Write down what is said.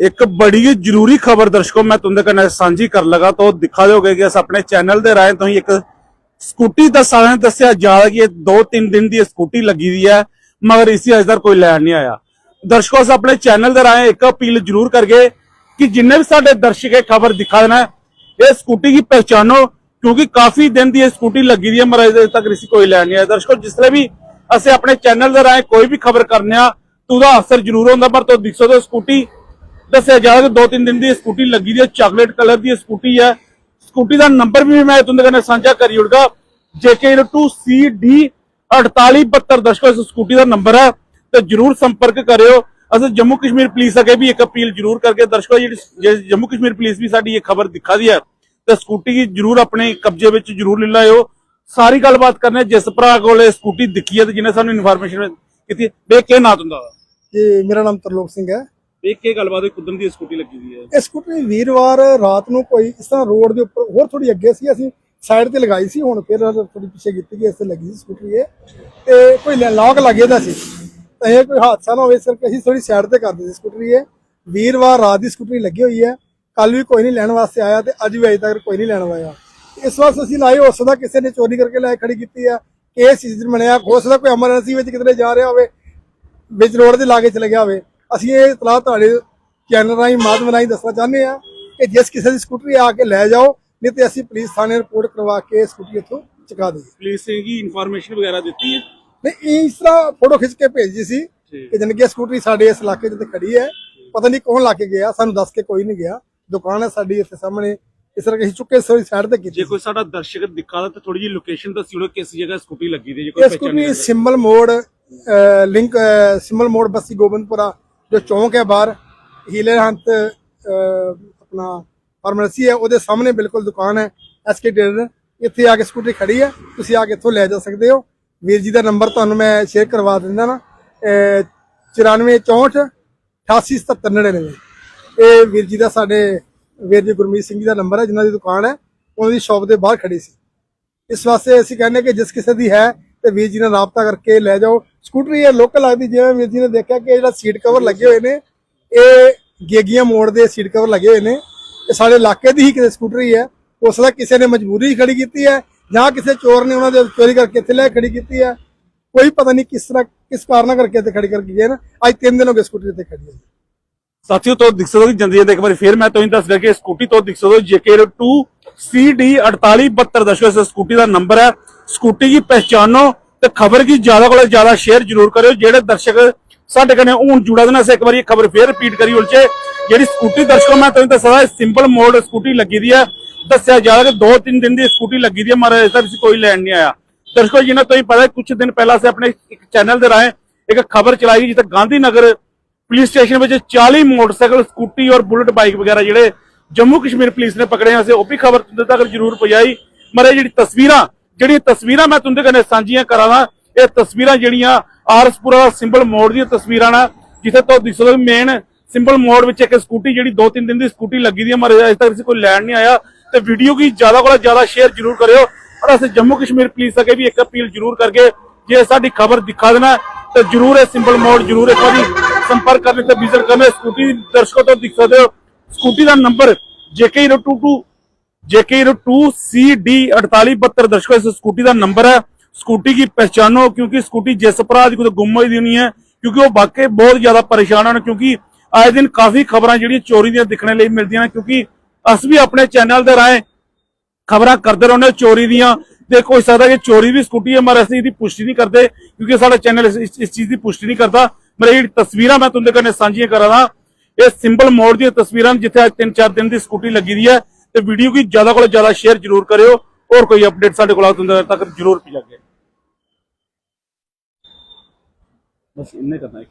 ਇੱਕ ਬੜੀ ਹੀ ਜ਼ਰੂਰੀ ਖਬਰ ਦਰਸ਼ਕੋ, ਮੈਂ ਤੁਹਾਡੇ ਕਨੇ ਸਾਂਝੀ ਕਰਨ ਲਗਾ ਤਾਂ ਦਿਖਾ ਦਿਓਗੇ ਕਿ ਅਸ ਆਪਣੇ ਚੈਨਲ ਦੇ ਰਾਹੀਂ ਤੁਸੀਂ ਇੱਕ ਸਕੂਟੀ ਦਾ ਸਾਰਿਆਂ ਦੱਸਿਆ ਜਾ ਰਿਹਾ ਕਿ ਇਹ 2-3 ਦਿਨ ਦੀ ਇਹ ਸਕੂਟੀ ਲੱਗੀ ਦੀ ਹੈ, ਮਗਰ ਇਸੇ ਅਜੇ ਤੱਕ ਕੋਈ ਲੈਣ ਨਹੀਂ ਆਇਆ। ਦਰਸ਼ਕੋ, ਅਸ ਆਪਣੇ ਚੈਨਲ ਦੇ ਰਾਹੀਂ ਇੱਕ ਅਪੀਲ ਜ਼ਰੂਰ ਕਰਗੇ ਕਿ ਜਿੰਨੇ ਵੀ ਸਾਡੇ ਦਰਸ਼ਕ ਇਹ ਖਬਰ ਦਿਖਾ ਦੇਣਾ ਇਹ ਸਕੂਟੀ ਦੀ ਪਹਿਚਾਨੋ ਕਿਉਂਕਿ ਕਾਫੀ ਦਿਨ ਦੀ ਇਹ ਸਕੂਟੀ ਲੱਗੀ ਦੀ ਹੈ, ਮਗਰ ਅਜੇ ਤੱਕ ਇਸੇ ਕੋਈ ਲੈਣ ਨਹੀਂ ਆਇਆ। ਦਰਸ਼ਕੋ ਜਿਸਲੇ ਵੀ ਅਸੀਂ ਆਪਣੇ ਚੈਨਲ ਦੇ ਰਾਹੀਂ ਕੋਈ ਵੀ ਖਬਰ ਕਰਨੇ ਆ, ਤਾਂ ਉਹਦਾ ਅਸਰ ਜ਼ਰੂਰ ਹੁੰਦਾ, ਪਰ ਤੋਂ ਦਿਖਸੋ ਤੇ ਸਕੂਟੀ ਦੱਸਿਆ ਜਾ ਕਿ ਦੋ ਤਿੰਨ ਦਿਨ ਦੀ ਸਕੂਟੀ ਲੱਗੀ ਦੀ ਹੈ, ਚਾਕਲੇਟ ਕਲਰ ਦੀ ਇਹ ਸਕੂਟੀ ਹੈ। ਸਕੂਟੀ ਦਾ ਨੰਬਰ ਵੀ ਮੈਂ ਤੁਹਾਡੇ ਨਾਲ ਸਾਂਝਾ ਕਰੀ ਉੜਗਾ। JK2CD 4872 ਦਰਸ਼ਕੋ ਇਸ ਸਕੂਟੀ ਦਾ ਨੰਬਰ ਹੈ, ਤੇ ਜਰੂਰ ਸੰਪਰਕ ਕਰਿਓ। ਅਸੀਂ ਜੰਮੂ ਕਸ਼ਮੀਰ ਪੁਲਿਸ ਅਗੇ ਵੀ ਇੱਕ ਅਪੀਲ ਜਰੂਰ ਕਰਕੇ ਦਰਸ਼ਕੋ, ਜਿਹੜੀ ਜੰਮੂ ਕਸ਼ਮੀਰ ਪੁਲਿਸ ਵੀ ਸਾਡੀ ਇਹ ਖਬਰ ਦਿਖਾ ਹੈ, ਤੇ ਸਕੂਟੀ ਜਰੂਰ ਆਪਣੇ ਕਬਜ਼ੇ ਵਿੱਚ ਜਰੂਰ ਲੈ ਲਾਇਓ ਸਾਰੀ ਗੱਲਬਾਤ ਕਰਨੇ ਜਿਸ ਭਰਾ ਕੋਲ ਸਕੂਟੀ ਦਿਖੀ ਹੈ ਤੇ ਜਿਹਨੇ ਸਾਨੂੰ ਇਨਫੋਰਮੇਸ਼ਨ ਕੀਤੀ ਵੇ ਕੀ ਨਾਂ ਤੁੰਦਾ। ਜੀ, ਮੇਰਾ ਨਾਮ ਤਰਲੋਕ ਸਿੰਘ ਹੈ। ਵੇ ਕੀ ਗੱਲਬਾਤ ਹੋਈ ਕੁਦਮ ਦੀ ਸਕੂਟੀ ਲੱਗੀ ਦੀ ਹੈ। ਇਹ ਸਕੂਟਰੀ ਵੀਰਵਾਰ ਰਾਤ ਨੂੰ ਕੋਈ ਇਸ ਤਰ੍ਹਾਂ ਰੋਡ ਦੇ ਉੱਪਰ ਹੋਰ ਥੋੜੀ ਅੱਗੇ ਸੀ, ਅਸੀਂ ਸਾਈਡ ਤੇ ਲਗਾਈ ਸੀ, ਹੁਣ ਫਿਰ ਥੋੜੀ ਪਿੱਛੇ ਕੀਤੀ ਗਈ, ਇਸ ਤੇ ਲੱਗੀ ਸੀ ਸਕੂਟਰੀ ਇਹ। ਤੇ ਕੋਈ ਲੌਕ ਲੱਗੇ ਦਾ ਸੀ। ਤਾਂ ਇਹ ਕੋਈ ਹਾਦਸਾ ਨਾ ਹੋਵੇ, ਇਸ ਕਰਕੇ ਅਸੀਂ ਥੋੜੀ ਸਾਈਡ ਤੇ ਕਰਦੇ ਸੀ ਸਕੂਟਰੀ ਇਹ। ਵੀਰਵਾਰ ਰਾਤ ਦੀ ਸਕੂਟਰੀ ਲੱਗੀ ਹੋਈ ਹੈ ਕੱਲ ਵੀ ਕੋਈ ਨਹੀਂ ਲੈਣ ਵਾਸਤੇ ਆਇਆ ਤੇ ਅੱਜ ਵੀ ਅਜੇ ਤੱਕ ਕੋਈ ਨਹੀਂ ਲੈਣ ਆਇਆ। ਇਸ ਵਾਸਤੇ ਅਸੀਂ ਲਾਏ ਹੋ ਸਕਦਾ ਕਿਸੇ ਨੇ ਚੋਰੀ ਕਰਕੇ ਲੈ ਖੜੀ ਕੀਤੀ ਆ ਇਹ ਸੀਜ਼ਨ ਬਣਿਆ, ਹੋ ਸਕਦਾ ਕੋਈ ਐਮਰਜੈਂਸੀ ਵਿੱਚ ਕਿਤੇ ਜਾ ਰਿਹਾ ਹੋਵੇ, ਵਿੱਚ ਰੋਡ ਦੇ ਲਾਗੇ ਚਲੇ ਗਿਆ ਹੋਵੇ। ਅਸੀਂ ਇਹ ਇਤਲਾਹ ਤੁਹਾਡੇ ਚੈਨਲ ਰਾਹੀਂ ਮਾਧਿਅਮ ਰਾਹੀਂ ਦੱਸਣਾ ਚਾਹੁੰਦੇ ਆ ਕਿ ਜਿਸ ਕਿਸੇ ਦੀ ਸਕੂਟਰੀ ਆ ਕੇ ਲੈ ਜਾਓ ਨਹੀਂ ਤੇ ਅਸੀਂ ਪੁਲਿਸ ਥਾਣੇ ਰਿਪੋਰਟ ਕਰਵਾ ਕੇ ਸਕੂਟਰੀ ਇੱਥੋਂ ਚੁਕਾ ਦਈਏ। ਪੁਲਿਸ ਕੀ ਇਨਫੋਰਮੇਸ਼ਨ ਵਗੈਰਾ ਦਿੱਤੀ ਹੈ? ਨਹੀਂ ਇਸ ਤਰ੍ਹਾਂ ਫੋਟੋ ਖਿੱਚ ਕੇ ਭੇਜੀ ਸੀ। ਕਿ ਜਨਕੀ ਸਕੂਟਰੀ ਸਾਡੇ ਇਸ ਇਲਾਕੇ 'ਚ ਤੇ ਖੜੀ ਹੈ। ਪਤਾ ਨਹੀਂ ਕੌਣ ਲਾ ਕੇ ਗਿਆ ਸਾਨੂੰ ਦੱਸ ਕੇ ਕੋਈ ਨਹੀਂ ਗਿਆ। ਦੁਕਾਨ ਹੈ ਸਾਡੀ ਇੱਥੇ ਸਾਹਮਣੇ ਇਸ ਤਰ੍ਹਾਂ ਅਸੀਂ ਚੁੱਕੇ ਸੋਈ ਸਾਈਡ ਤੇ ਕੀਤੀ ਜੇ ਕੋਈ ਸਾਡਾ ਦਰਸ਼ਕ ਦਿਖਾ ਤਾਂ ਥੋੜੀ ਜਿਹੀ ਲੋਕੇਸ਼ਨ ਦੱਸੀ ਉਹਨੇ ਕਿਸ ਜਗ੍ਹਾ ਸਕੂਟੀ ਲੱਗੀ ਦੀ ਜੇ ਕੋਈ ਪਹਿਚਾਣ ਸਕੂਟਰੀ ਸਿੰਬਲ ਮੋੜ ਲਿੰਕ ਸਿੰਬਲ ਮੋੜ ਬਸਤੀ ਗੋਬਿੰਦਪੁਰਾ ਜੋ ਚੌਂਕ ਹੈ ਬਾਹਰ, ਹੀਲੇ ਹੰਤ ਆਪਣਾ ਫਾਰਮੇਸੀ ਹੈ, ਉਹਦੇ ਸਾਹਮਣੇ ਬਿਲਕੁਲ ਦੁਕਾਨ ਹੈ ਐਸਕੇ ਟੇਲਰ ਇੱਥੇ ਆ ਕੇ ਸਕੂਟਰੀ ਖੜੀ ਹੈ, ਤੁਸੀਂ ਆ ਕੇ ਇੱਥੋਂ ਲੈ ਜਾ ਸਕਦੇ ਹੋ। ਵੀਰ ਜੀ ਦਾ ਨੰਬਰ ਤੁਹਾਨੂੰ ਮੈਂ ਸ਼ੇਅਰ ਕਰਵਾ ਦਿੰਦਾ ਨਾ 9464 887799 ਇਹ ਵੀਰ ਜੀ ਦਾ ਸਾਡੇ, ਵੀਰ ਜੀ ਗੁਰਮੀਤ ਸਿੰਘ ਜੀ ਦਾ ਨੰਬਰ ਹੈ, ਜਿਨ੍ਹਾਂ ਦੀ ਦੁਕਾਨ ਹੈ, ਉਹਨਾਂ ਦੀ ਸ਼ਾਪ ਦੇ ਬਾਹਰ ਖੜੀ ਸੀ। ਇਸ ਵਾਸਤੇ ਅਸੀਂ ਕਹਿੰਦੇ ਕਿ ਜਿਸ ਕਿਸੇ ਦੀ ਹੈ, ਤੇ ਵੀਰ ਜੀ ਨਾਲ ਰਾਬਤਾ ਕਰਕੇ ਲੈ ਜਾਓ। ਸਕੂਟਰੀ ਇਹ ਲੋਕਲ ਲੱਗਦੀ ਜਿਵੇਂ ਵੀਰ ਜੀ ਨੇ ਦੇਖਿਆ ਕਿ ਜਿਹੜਾ ਸੀਟ ਕਵਰ ਲੱਗੇ ਹੋਏ ਨੇ, ਇਹ ਗੇਗੀਆਂ ਮੋੜ ਦੇ ਸੀਟ ਕਵਰ ਲੱਗੇ ਹੋਏ ਨੇ। ਇਹ ਸਾਡੇ ਇਲਾਕੇ ਦੀ ਹੀ ਕਿਸੇ ਸਕੂਟਰੀ ਹੈ। ਉਸ ਦਾ ਕਿਸੇ ਨੇ ਮਜਬੂਰੀ ਖੜੀ ਕੀਤੀ ਹੈ ਜਾਂ ਕਿਸੇ ਚੋਰ ਨੇ ਉਹਨਾਂ ਦੇ ਚੋਰੀ ਕਰਕੇ ਇੱਥੇ ਲੈ ਖੜੀ ਕੀਤੀ ਹੈ। ਕੋਈ ਪਤਾ ਨਹੀਂ ਕਿਸ ਤਰ੍ਹਾਂ, ਕਿਸ ਕਾਰਨ ਕਰਕੇ ਇੱਥੇ ਖੜੀ ਕਰਕੇ ਗਏ ਨਾ। ਅੱਜ ਤਿੰਨ ਦਿਨ ਹੋ ਗਏ ਸਕੂਟਰੀ ਤੇ ਖੜੀ ਹੈ ਸਾਥੀਓ ਤੋਂ ਦਿਖ ਸਕਦਾ ਕਿ ਜੰਦੀ ਦੇ ਇੱਕ ਵਾਰੀ ਫੇਰ ਮੈਂ ਤੁਹਾਨੂੰ ਦੱਸ ਰਿਹਾ ਕਿ ਸਕੂਟੀ ਤੋਂ ਦਿਖ ਸਕਦਾ JK2 CD 4872 ਦਸ਼ੋ। ਸਕੂਟੀ ਦਾ ਨੰਬਰ ਹੈ। ਸਕੂਟੀ ਦੀ ਪਹਿਚਾਨੋ ਤੇ ਖਬਰ ਕੀ ਜ਼ਿਆਦਾ ਕੋਲ ਜ਼ਿਆਦਾ ਸ਼ੇਅਰ ਜ਼ਰੂਰ ਕਰਿਓ, ਜਿਹੜੇ ਦਰਸ਼ਕ ਸਾਡੇ ਕਨੇ ਹੁਣ ਜੁੜਾ ਦੇਣਾ ਸੇ ਇੱਕ ਵਾਰੀ ਇਹ ਖਬਰ ਫੇਰ ਰਿਪੀਟ ਕਰੀ ਉਲਚੇ ਜਿਹੜੀ ਸਕੂਟੀ ਦਰਸ਼ਕੋ, ਮੈਂ ਤੁਹਾਨੂੰ ਦੱਸਦਾ ਸਿੰਪਲ ਮੋਡ ਸਕੂਟੀ ਲੱਗੀ ਦੀ ਹੈ ਦੱਸਿਆ ਜਾ ਰਿਹਾ ਕਿ 2-3 ਦਿਨ ਦੀ ਸਕੂਟੀ ਲੱਗੀ ਦੀ ਹੈ ਮਰ ਇਸ ਤੱਕ ਕੋਈ ਲੈਣ ਨਹੀਂ ਆਇਆ। ਦਰਸ਼ਕੋ ਜਿਹਨਾਂ ਤੋਂ ਹੀ ਪਤਾ ਕੁਝ ਦਿਨ ਪਹਿਲਾਂ ਸੇ ਆਪਣੇ ਇੱਕ ਚੈਨਲ ਦੇ ਰਾਹੀਂ ਇੱਕ ਖਬਰ ਚਲਾਈ ਜਿੱਥੇ ਗਾਂਧੀ ਨਗਰ ਪੁਲਿਸ ਸਟੇਸ਼ਨ ਵਿੱਚ 40 ਮੋਟਰਸਾਈਕਲ ਸਕੂਟੀ ਔਰ ਬੁਲਟ ਬਾਈਕ ਵਗੈਰਾ ਜਿਹੜੇ ਜੰਮੂ ਕਸ਼ਮੀਰ ਪੁਲਿਸ ਨੇ ਪਕੜੇ ਆ ਸੀ, ਉਹ ਵੀ ਖਬਰ ਤੁਹਾਡੇ ਤੱਕ ਜ਼ਰੂਰ ਪਹੁੰਚਾਈ। ਮਰੇ ਜਿਹੜੀ ਤਸਵੀਰਾਂ ਜਿਹੜੀਆਂ ਤਸਵੀਰਾਂ ਮੈਂ ਤੁਹਾਡੇ ਕਨੇ ਸਾਂਝੀਆਂ ਕਰਾਂਗਾ ਇਹ ਤਸਵੀਰਾਂ ਜਿਹੜੀਆਂ ਆਰਸਪੁਰਾ ਸਿੰਬਲ ਮੋੜ ਦੀਆਂ ਤਸਵੀਰਾਂ ਨਾ, ਜਿੱਥੇ ਤੋਂ ਦਿਸਦਾ ਮੇਨ ਸਿੰਬਲ ਮੋੜ ਵਿੱਚ ਇੱਕ ਸਕੂਟੀ ਜਿਹੜੀ 2-3 ਦਿਨ ਦੀ ਸਕੂਟੀ ਲੱਗੀ ਦੀ ਹੈ ਅਜੇ ਤੱਕ ਕੋਈ ਲੈਣ ਨਹੀਂ ਆਇਆ। ਤੇ ਵੀਡੀਓ ਕੀ ਜ਼ਿਆਦਾ ਕੋਲ ਜ਼ਿਆਦਾ ਸ਼ੇਅਰ ਜ਼ਰੂਰ ਕਰਿਓ। ਔਰ ਅਸੀਂ ਜੰਮੂ ਕਸ਼ਮੀਰ ਪੁਲਿਸ ਅਗੇ ਵੀ ਇੱਕ ਅਪੀਲ ਜ਼ਰੂਰ ਕਰਕੇ ਜੇ ਸਾਡੀ ਖਬਰ ਦਿਖਾ ਦੇਣਾ, ਤੇ ਜ਼ਰੂਰ ਇਹ ਸਿੰਬਲ ਮੋੜ ਜ਼ਰੂਰ ਇੱਕ ਵਾਰੀ ਸੰਪਰਕ ਕਰਨੇ ਤੇ ਵਿਜ਼ਿਟ ਕਰਨਾ। ਸਕੂਟੀ ਦਰਸ਼ਕੋ ਤੋਂ ਦਿਖ ਸਕਦੇ ਹੋ ਸਕੂਟੀ ਦਾ number JK022 JK02CD 4872 ਦਰਸ਼ਕੋ ਇਸ ਸਕੂਟੀ ਦਾ ਨੰਬਰ ਹੈ ਸਕੂਟੀ की पहचानो क्योंकि स्कूटी जिस अपराध को गुम ਹੋਈ ਦੀ ਨਹੀਂ ਹੈ ਕਿਉਂਕਿ ਉਹ ਵਾਕਈ ਬਹੁਤ ਜ਼ਿਆਦਾ ਪਰੇਸ਼ਾਨ ਹਨ ਕਿਉਂਕਿ ਆਏ ਦਿਨ ਕਾਫੀ ਖਬਰਾਂ ਜਿਹੜੀਆਂ ਚੋਰੀ ਦੀਆਂ ਦਿਖਣੇ ਲਈ ਮਿਲਦੀਆਂ ਨੇ ਕਿਉਂਕਿ ਅਸੀਂ ਵੀ ਆਪਣੇ ਚੈਨਲ ਦੇ ਰਾਹੀਂ ਖਬਰਾਂ ਕਰਦੇ ਰਹਿੰਦੇ ਹਾਂ ਚੋਰੀ ਦੀਆਂ ਤੇ ਕੋਈ ਸਕਦਾ ਕਿ ਚੋਰੀ ਵੀ ਸਕੂਟੀ ਹੈ ਮਰ ਅਸੀਂ ਇਹਦੀ ਪੁਸ਼ਟੀ ਨਹੀਂ ਕਰਦੇ ਕਿਉਂਕਿ ਸਾਡਾ ਚੈਨਲ ਇਸ ਇਸ ਚੀਜ਼ ਦੀ ਪੁਸ਼ਟੀ ਨਹੀਂ ਕਰਦਾ ਮੇਰੇ ਜਿਹੜੀ ਤਸਵੀਰਾਂ ਮੈਂ ਤੁਹਾਡੇ ਕਨੇ ਸਾਂਝੀਆਂ ਕਰਾਂਗਾ ਇਹ ਸਿੰਪਲ ਮੋਡ ਦੀਆਂ ਤਸਵੀਰਾਂ ਨੇ, ਜਿੱਥੇ ਅੱਜ 3-4 ਦਿਨ ਦੀ ਸਕੂਟੀ ਲੱਗੀ ਦੀ ਹੈ ਤੇ ਵੀਡੀਓ ਕੀ ਜ਼ਿਆਦਾ ਕੋਲ ਜ਼ਿਆਦਾ ਸ਼ੇਅਰ ਜ਼ਰੂਰ ਕਰਿਓ, ਹੋਰ ਕੋਈ ਅਪਡੇਟ ਸਾਡੇ ਕੋਲ ਆਉਂਦਾ ਤੱਕ ਜ਼ਰੂਰ ਪਹੁੰਚਾਗੇ ਬਸ ਇੰਨੇ ਕਰਨਾ ਹੈ